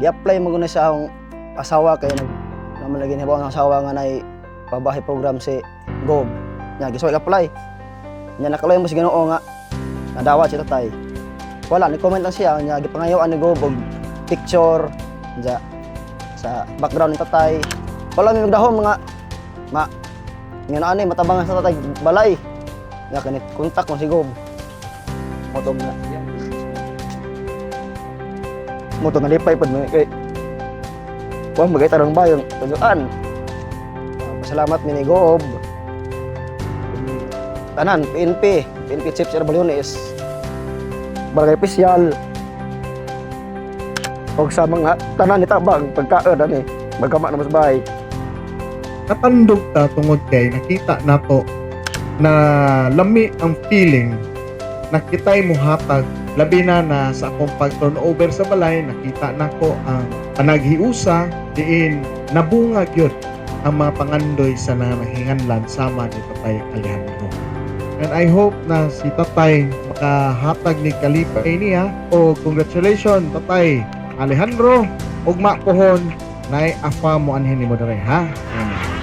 gi-apply mo guna sa akong asawa kay nag naman lagi hibaw ang asawa nga nay pabahay program si Gob. Nya gisuway apply. Nya nakaloy mo si Ginoo nga nadawat si tatay. Wala ni comment lang siya nya gipangayoan ni Gob og picture nya sa background ni tatay. Wala mi magdahom mga ma nga na ani matabangan sa tatay balay. Nya kanit kontak mo si Gob. Moto nga. Moto nga lipay pud mo kay Kuan bagay tarong bayong tujuan. Uh, pasalamat ni Gob. Tanan, PNP, PNP Chief Sir Balyones. Barangay Opisyal. O sa mga tanan ni Tabang, pagkaon ani, magkama na mas bahay. Katandog ta tungod kay nakita nato na lami ang feeling nakitay mo hatag labi na na sa akong pag turnover sa balay nakita nako ang panaghiusa diin nabunga gyud ang mga pangandoy sa nangahinganlan sama ni Tatay Alejandro. And I hope na si Tatay makahatag ni Kalipay niya o congratulations Tatay Alejandro ug mapuhon nay afa mo anhin ni mo ha. Amen.